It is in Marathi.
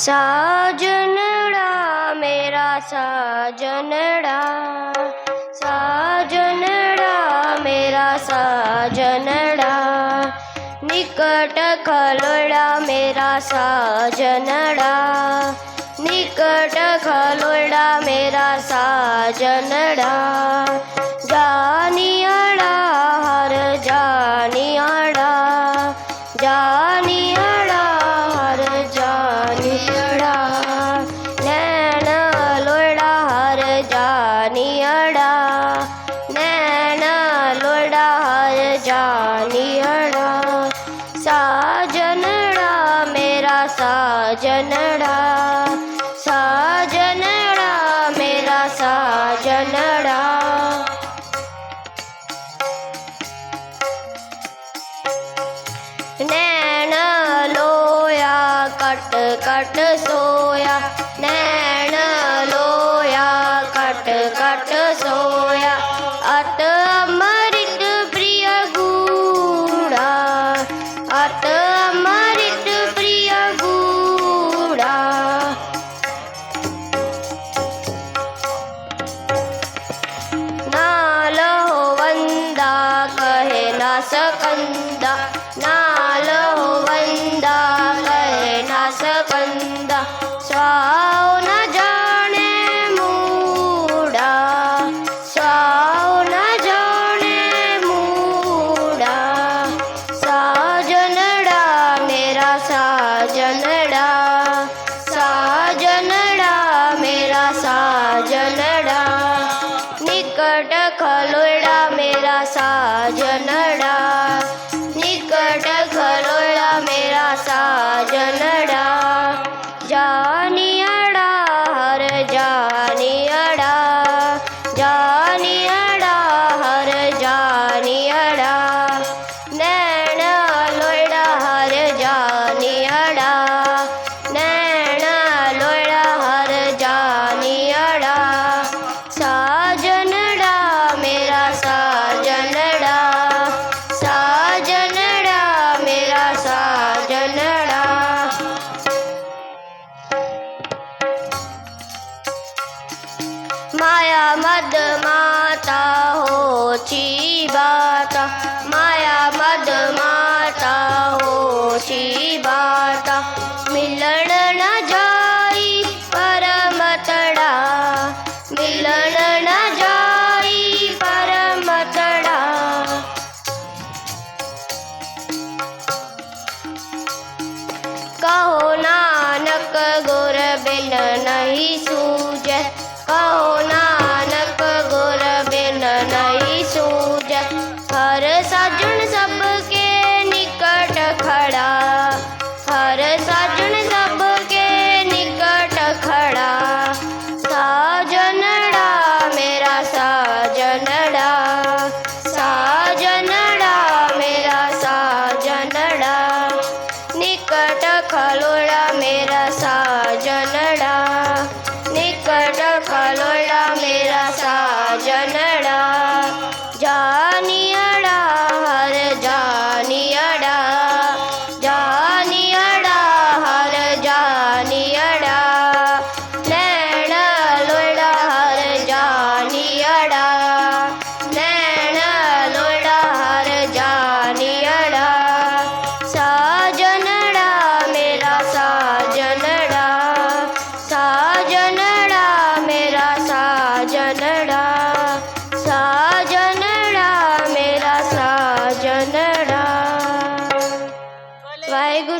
साजनड़ा मेरा साजनड़ा। साजनड़ा मेरा साजनड़ा। निकट खलोड़ा मेरा साजनड़ा। निकट खलोड़ा मेरा साजनड़ा। जनडा सा जनडा मेरा सा जनडा। नै न कट कट सोया नै सकंदा नाल हो वंदा कहे ना सकंदा स्वाओ न जाने मूड़ा स्वाओ न जाने मूड़ा साजनड़ा मेरा साजनड़ा साजनड़ा मेरा साजनड़ा निकट खलोड़ा साजनड़ा माया मद माता हो ची बाता माया मद माता हो ची बाता मिलन न जाई परम तड़ा। मिलन न जाई परम तड़ा। कहो नानक गुर बिन नहीं सूझ calor ਵਾਹਿਗੁਰੂ